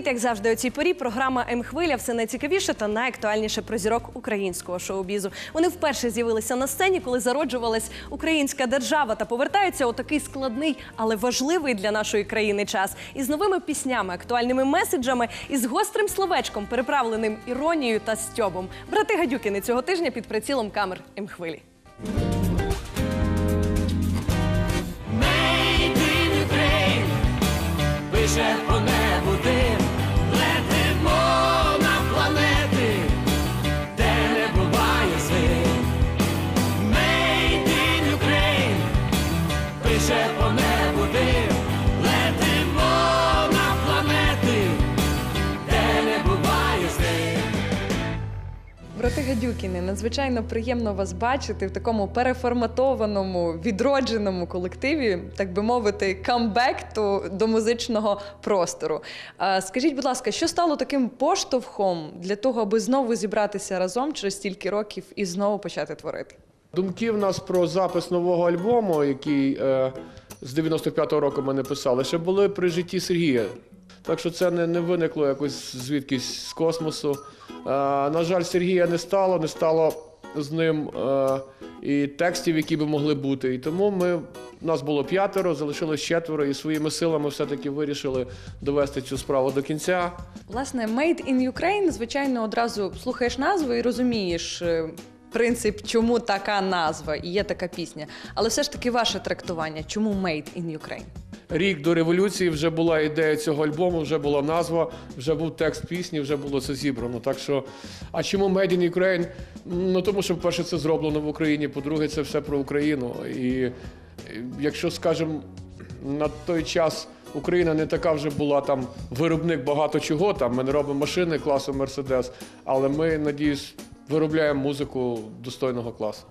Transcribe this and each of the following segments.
Привіт, як завжди, у цій порі. Програма М-хвиля все найцікавіше та найактуальніше про зірок українського шоу-бізу. Вони вперше з'явилися на сцені, коли зароджувалась українська держава та повертаються у такий складний, але важливий для нашої країни час. Із новими піснями, актуальними меседжами і з гострим словечком, переправленим іронією та стьобом. Брати Гадюкіни цього тижня під прицілом камер М-хвилі. In Ukraine Пише по Брати Гадюкіни, надзвичайно приємно вас бачити в такому переформатованому, відродженому колективі, так би мовити, камбекту до музичного простору. Скажіть, будь ласка, що стало таким поштовхом для того, аби знову зібратися разом через стільки років і знову почати творити? Думки в нас про запис нового альбому, який е, з 95-го року ми не писали, ще були при житті Сергія. Так що це не, не виникло якось звідкись з космосу. Е, на жаль, Сергія не стало, не стало з ним е, і текстів, які би могли бути. І тому ми, нас було п'ятеро, залишилось четверо, і своїми силами все-таки вирішили довести цю справу до кінця. Власне, Made in Ukraine, звичайно, одразу слухаєш назву і розумієш. е, Принцип, чому така назва і є така пісня. Але все ж таки ваше трактування, чому Made in Ukraine? Рік до революції вже була ідея цього альбому, вже була назва, вже був текст пісні, вже було це зібрано. Так що, а чому Made in Ukraine? Ну тому що, по-перше, це зроблено в Україні. По-друге, це все про Україну. І якщо скажемо, на той час Україна не така вже була там виробник багато чого. Там ми не робимо машини класу Мерседес, але ми, надіюсь, виробляємо музику достойного класу.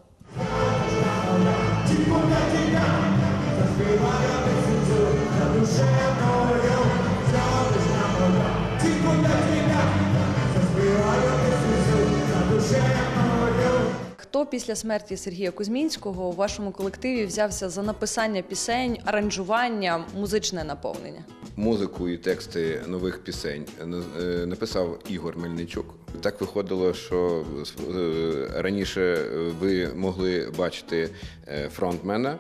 Хто після смерті Сергія Кузьмінського у вашому колективі взявся за написання пісень, аранжування, музичне наповнення? Музику і тексти нових пісень е, написав Ігор Мельничук. Так виходило, що е, раніше ви могли бачити е, фронтмена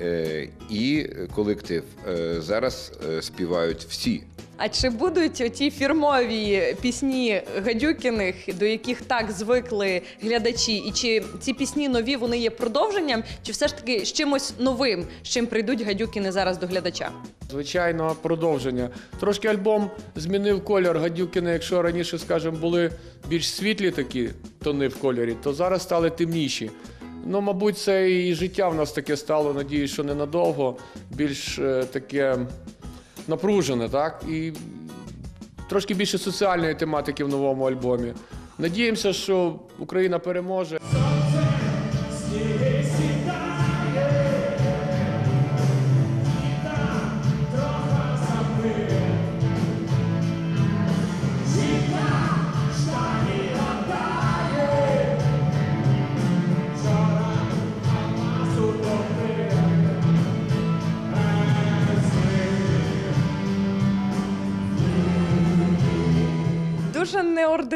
е, і колектив. Е, Зараз е, співають всі. А чи будуть оті фірмові пісні Гадюкіних, до яких так звикли глядачі, і чи ці пісні нові вони є продовженням, чи все ж таки з чимось новим, з чим прийдуть гадюкіни зараз до глядача? Звичайно, продовження. Трошки альбом змінив колір Гадюкіни. Якщо раніше, скажімо, були більш світлі такі тони в кольорі, то зараз стали темніші. Ну, мабуть, це і життя в нас таке стало, надіюсь, що ненадовго, більш е, таке напружене, так? І трошки більше соціальної тематики в новому альбомі. Надіємося, що Україна переможе.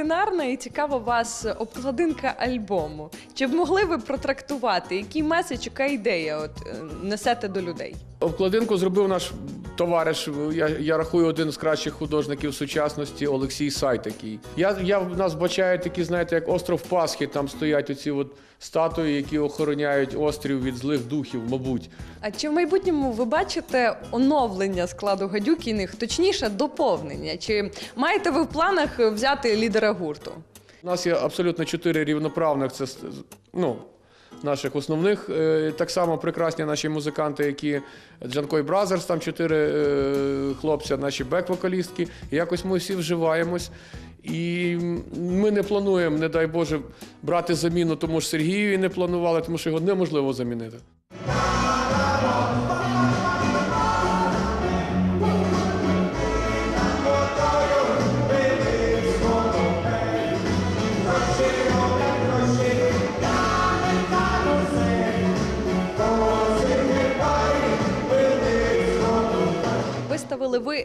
Неординарна і цікава вас обкладинка альбому. Чи б могли ви протрактувати, який меседж, яка ідея от е, несете до людей? Обкладинку зробив наш товариш. Я, я рахую один з кращих художників сучасності Олексій Сай такий. Я, я в нас бачаю такі, знаєте, як остров Пасхи. Там стоять оці от статуї, які охороняють острів від злих духів, мабуть. А чи в майбутньому ви бачите оновлення складу гадюкіних, точніше доповнення? Чи маєте ви в планах взяти лідера гурту? У нас є абсолютно чотири рівноправних. Це ну, наших основних. Е, Так само прекрасні наші музиканти, які Джанкой Бразерс, там чотири е, хлопця, наші бек-вокалістки. Якось ми всі вживаємось. І ми не плануємо, не дай Боже, брати заміну тому ж Сергію і не планували, тому що його неможливо замінити.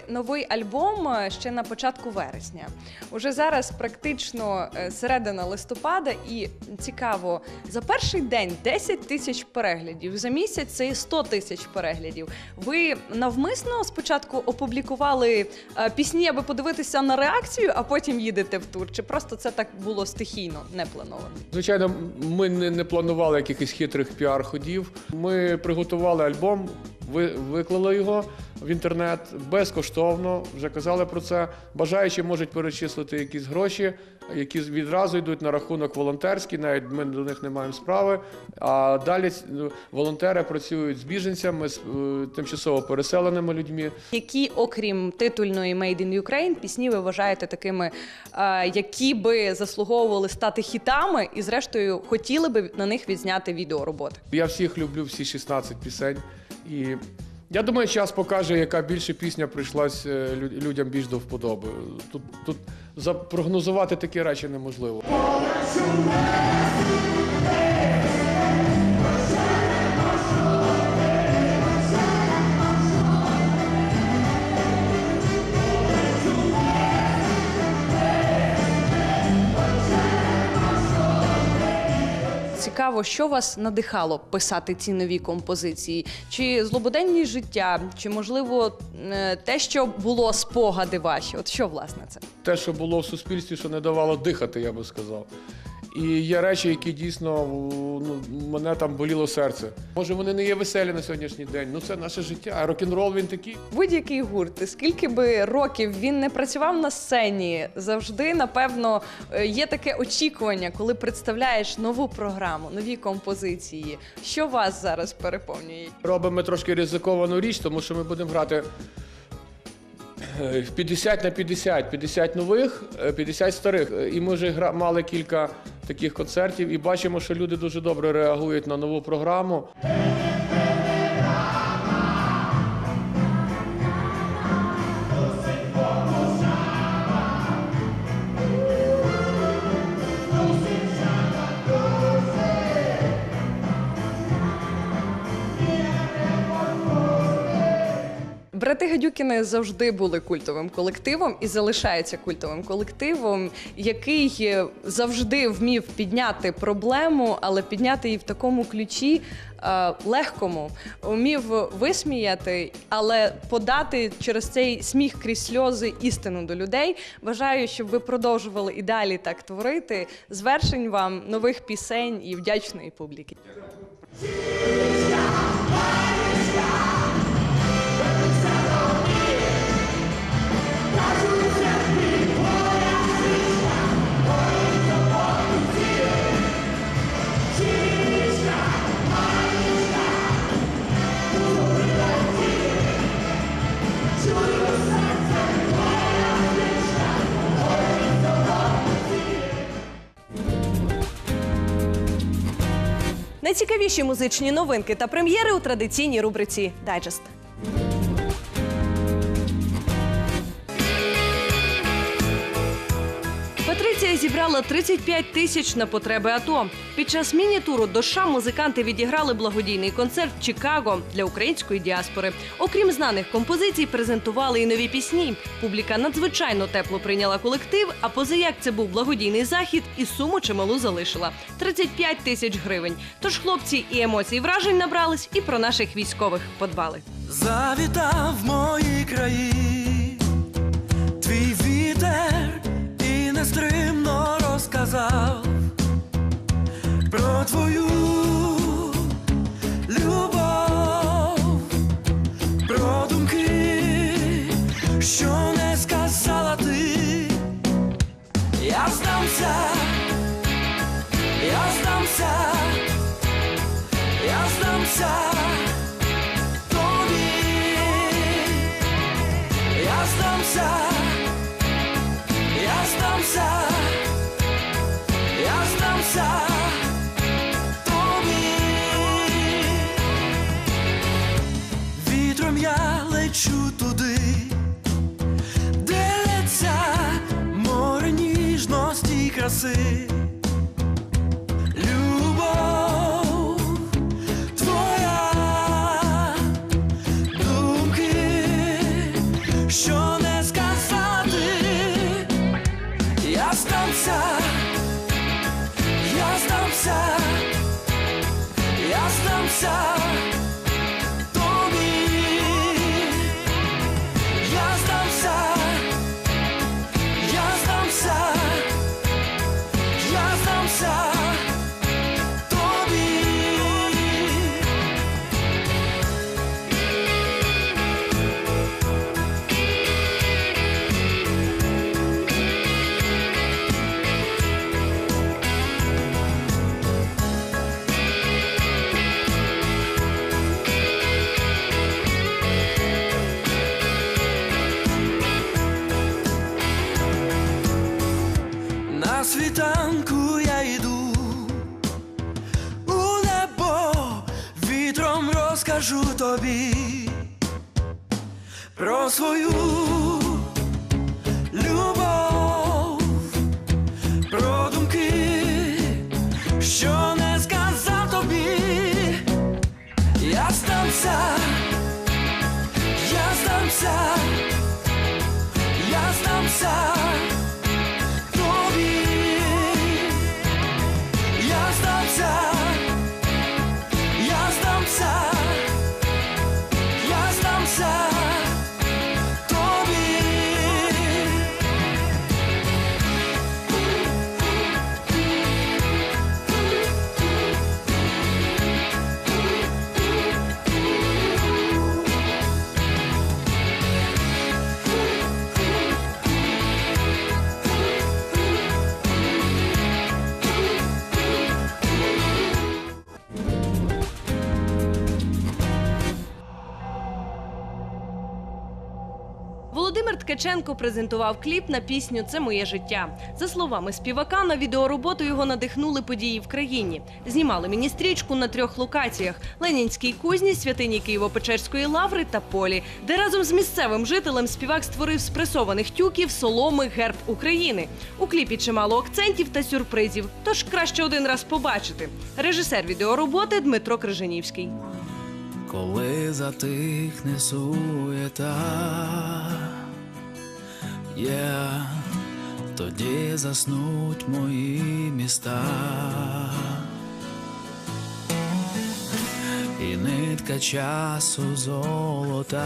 Новий альбом е, ще на початку вересня. Уже зараз практично е, середина листопада, і цікаво, за перший день 10 тисяч переглядів, за місяць це і 100 тисяч переглядів. Ви навмисно спочатку опублікували е, пісні, аби подивитися на реакцію, а потім їдете в тур. Чи просто це так було стихійно, не плановано? Звичайно, ми не, не планували якихось хитрих піар-ходів. Ми приготували альбом, виклали його в інтернет безкоштовно. Вже казали про це. Бажаючі можуть перечислити якісь гроші, які відразу йдуть на рахунок волонтерський. Навіть ми до них не маємо справи. А далі ну, волонтери працюють з біженцями, з е, тимчасово переселеними людьми. Які, окрім титульної Made in Ukraine, пісні ви вважаєте такими, е, які би заслуговували стати хітами, і зрештою хотіли би на них відзняти відеороботи? Я всіх люблю, всі 16 пісень. І я думаю, час покаже, яка більше пісня прийшлась е, лю- людям більш до вподоби. Тут, тут запрогнозувати такі речі неможливо. Цікаво, що вас надихало писати ці нові композиції? Чи злободенні життя, чи можливо е, те, що було спогади ваші? От що власне це? Те, що було в суспільстві, що не давало дихати, я би сказав. І є речі, які дійсно ну, мене там боліло серце. Може, вони не є веселі на сьогоднішній день. Ну це наше життя. А рок-н-рол він такий. Будь-який гурт, скільки би років він не працював на сцені, завжди напевно е, є таке очікування, коли представляєш нову програму, нові композиції. Що вас зараз переповнює? Робимо трошки ризиковану річ, тому що ми будемо грати 50 на 50, 50 нових, е, 50 старих. Е, І ми вже мали кілька таких концертів і бачимо, що люди дуже добре реагують на нову програму. Брати Гадюкіни завжди були культовим колективом і залишаються культовим колективом, який е, завжди вмів підняти проблему, але підняти її в такому ключі е, легкому, вмів висміяти, але подати через цей сміх крізь сльози істину до людей. Бажаю, щоб ви продовжували і далі так творити. Звершень вам нових пісень і вдячної публіки. Найцікавіші музичні новинки та прем'єри у традиційній рубриці Дайджест. Зібрала 35 тисяч на потреби АТО. Під час міні-туру до США музиканти відіграли благодійний концерт в Чикаго для української діаспори. Окрім знаних композицій, презентували і нові пісні. Публіка надзвичайно тепло прийняла колектив. А позаяк це був благодійний захід, і суму чималу залишила 35 тисяч гривень. Тож хлопці і емоцій вражень набрались, і про наших військових подбали. Завітав мої краї, твій вітер і нестримно розказав про твою я лечу туди, де лється море ніжності краси. Ткаченко презентував кліп на пісню Це моє життя. За словами співака, на відеороботу його надихнули події в країні. Знімали міні-стрічку на трьох локаціях: Ленінській кузні, святині Києво-Печерської лаври та полі, де разом з місцевим жителем співак створив з пресованих тюків соломи герб України. У кліпі чимало акцентів та сюрпризів. Тож краще один раз побачити. Режисер відеороботи Дмитро Крижанівський. Коли затихне суєта, я тоді заснуть мої міста, і нитка часу золота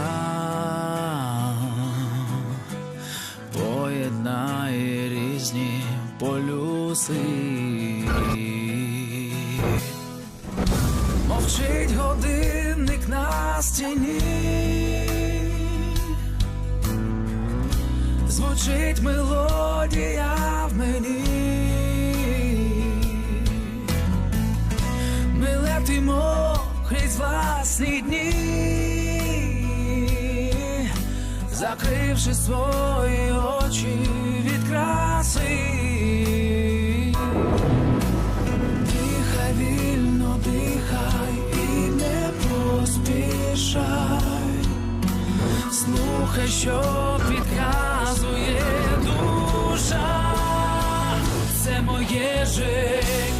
поєднає різні полюси. Мовчить годинник на стіні, звучить мелодія в мені. Ми летимо крізь власні дні, закривши свої очі від краси. Вільно, дихай і не поспішай. Слухай, що підказує це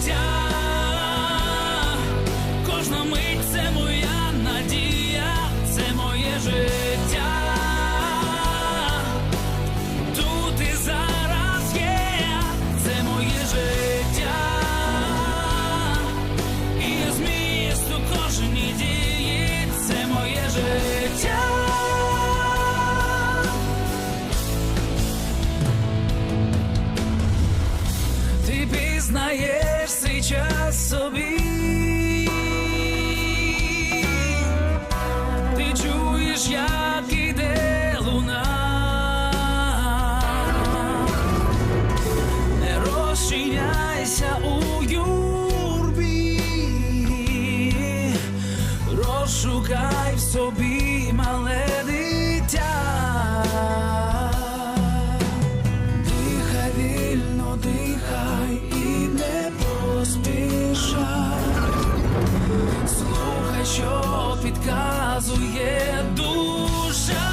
Що підказує душа,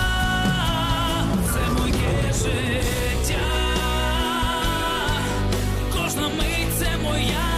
це моє життя. Кожна мить це моя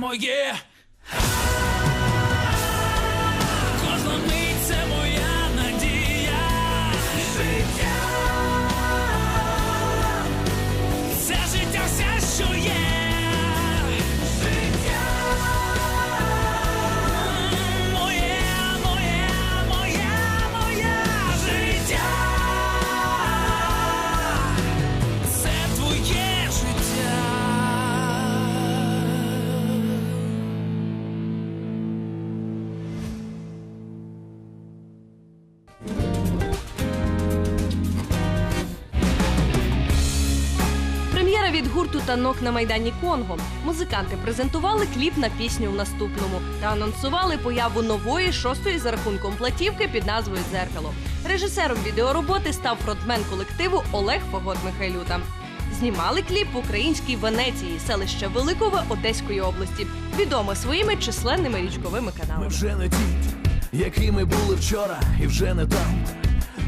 моє. Гурту танок на майдані Конго. Музиканти презентували кліп на пісню в наступному та анонсували появу нової шостої за рахунком платівки під назвою Дзеркало. Режисером відеороботи став фронтмен колективу Олег Фагот Михайлюта. Знімали кліп в українській Венеції, селище Великове Одеської області, відоме своїми численними річковими Ми каналами. вже не ті, якими були вчора, і вже не там,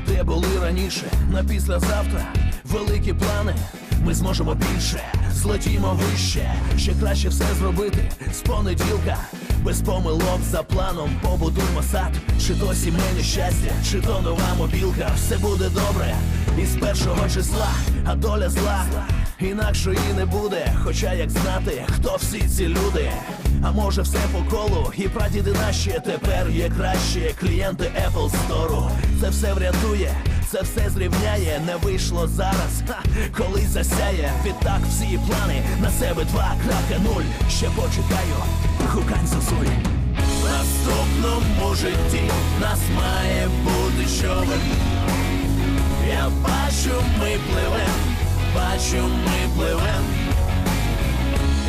де були раніше, на післязавтра. Великі плани, ми зможемо більше, злетімо вище, ще краще все зробити з понеділка. Без помилок за планом побудуймо сад, чи то сімейне щастя, чи то нова мобілка. Все буде добре із першого числа, а доля зла. Інакше і не буде, хоча як знати, хто всі ці люди. А може все по колу, і прадіди наші тепер є краще. Клієнти Apple Store. Це все врятує, це все зрівняє. Не вийшло зараз, ха, колись засяє. Відтак всі плани на себе 2.0 Ще почекаю, гукань зозуль. В наступному житті нас має бути човен. Я бачу, ми пливем, бачу, ми пливем.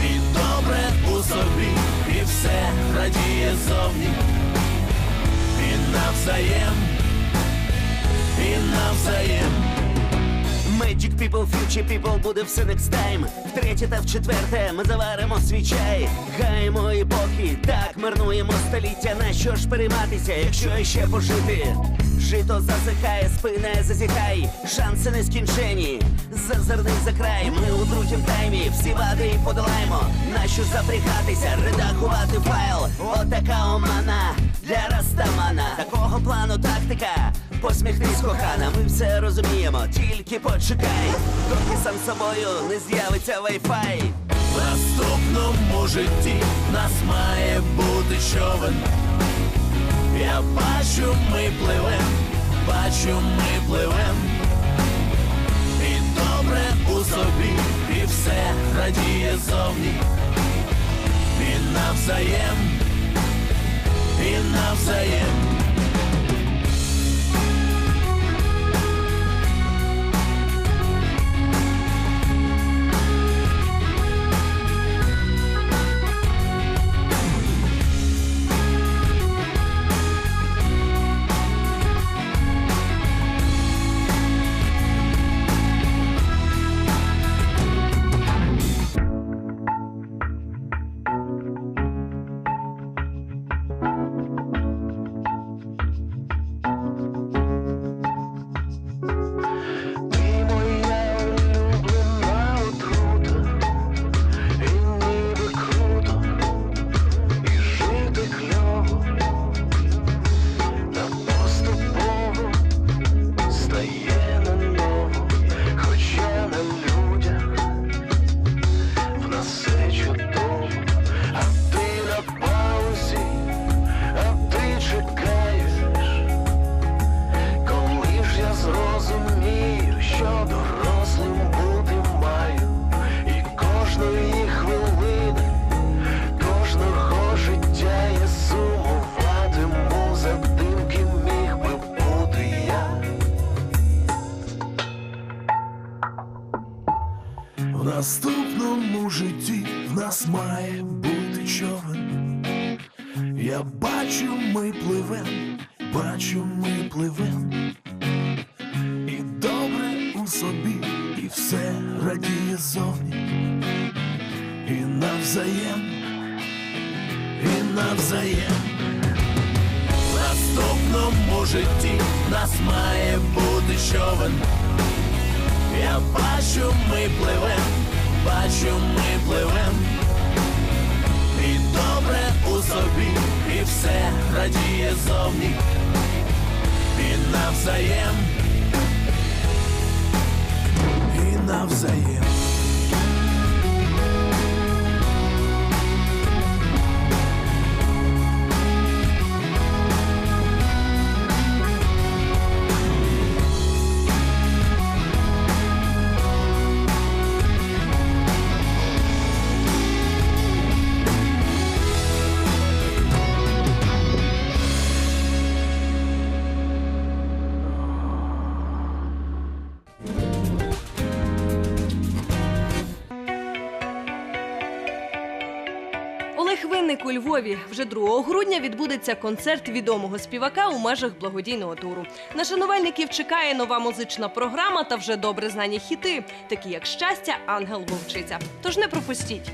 І добре у собі, і все радіє зовні. І навзаєм, і навзаєм. Magic people, future people буде все next time. Втретє та вчетверте ми заваримо свій чай. Гаємо епохи, так марнуємо століття. На що ж перейматися, якщо іще пожити? Жито засихає, спина зазіхай. Шанси нескінчені, зазирний за край Ми у другім таймі, всі вади і подолаємо. Нащо запрягатися, редагувати файл? Отака омана для Растамана. Такого плану тактика Посміхнись, кохана, ми все розуміємо, тільки почекай, доки сам собою не з'явиться вайфай. В наступному житті нас має бути човен. Я бачу, ми пливем, бачу, ми пливем. І добре у собі, і все радіє зовні. І навзаєм, і навзаєм. І навзаєм, і навзаєм. В наступному житті нас має бути човен. Я бачу, ми пливем, бачу, ми пливем. І добре у собі, і все радіє зовні, і навзаєм, і навзаєм. Олег у Львові вже 2 грудня відбудеться концерт відомого співака у межах благодійного туру. На шанувальників чекає нова музична програма та вже добре знані хіти, такі як щастя, ангел вовчиця. Тож не пропустіть.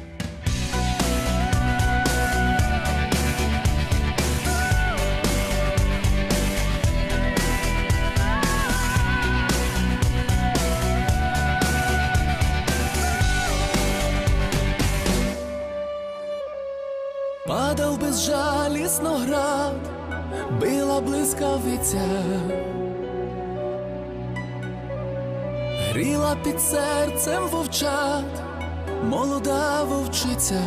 Безжалісно била блискавиця, гріла під серцем вовчат, молода вовчиця.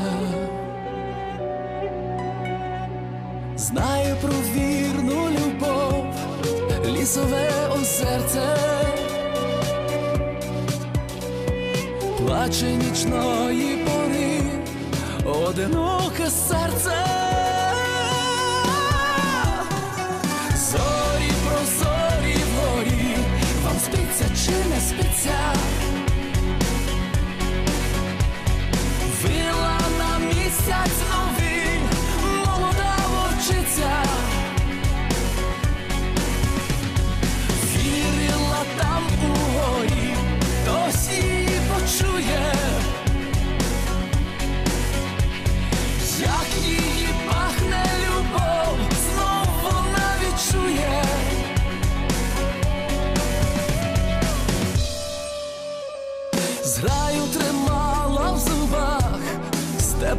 Знаю про вірну любов, лісове озерце, плаче нічної пори одиноке серце. Спиться чи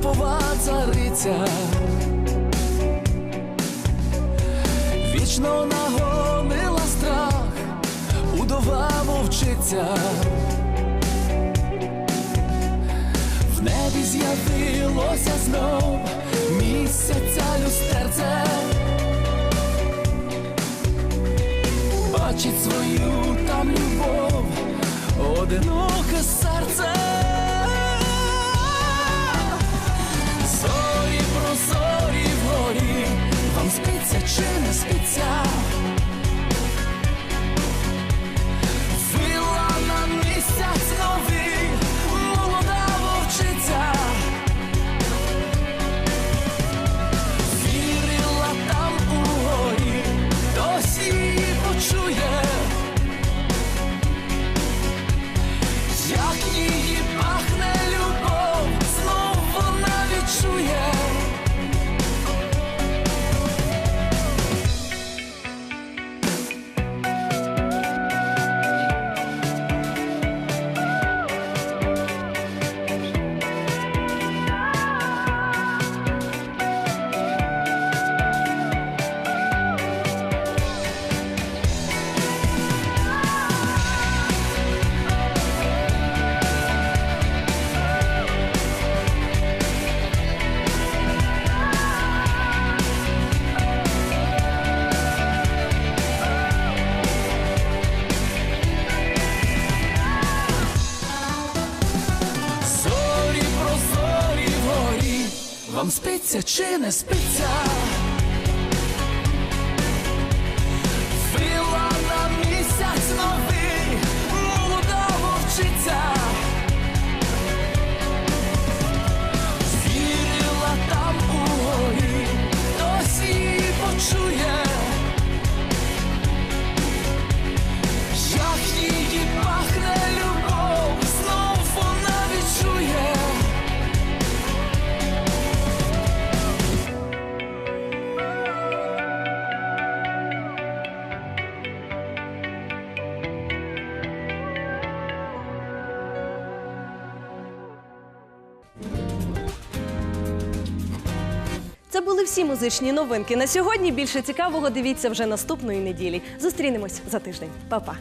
степова цариця. Вічно нагонила страх, удова вовчиця. В небі з'явилося знов місяця люстерце. Бачить свою там любов, одиноке серце. Спиться чи чи не спиться? Музичні новинки. На сьогодні більше цікавого дивіться вже наступної неділі. Зустрінемось за тиждень. Па-па!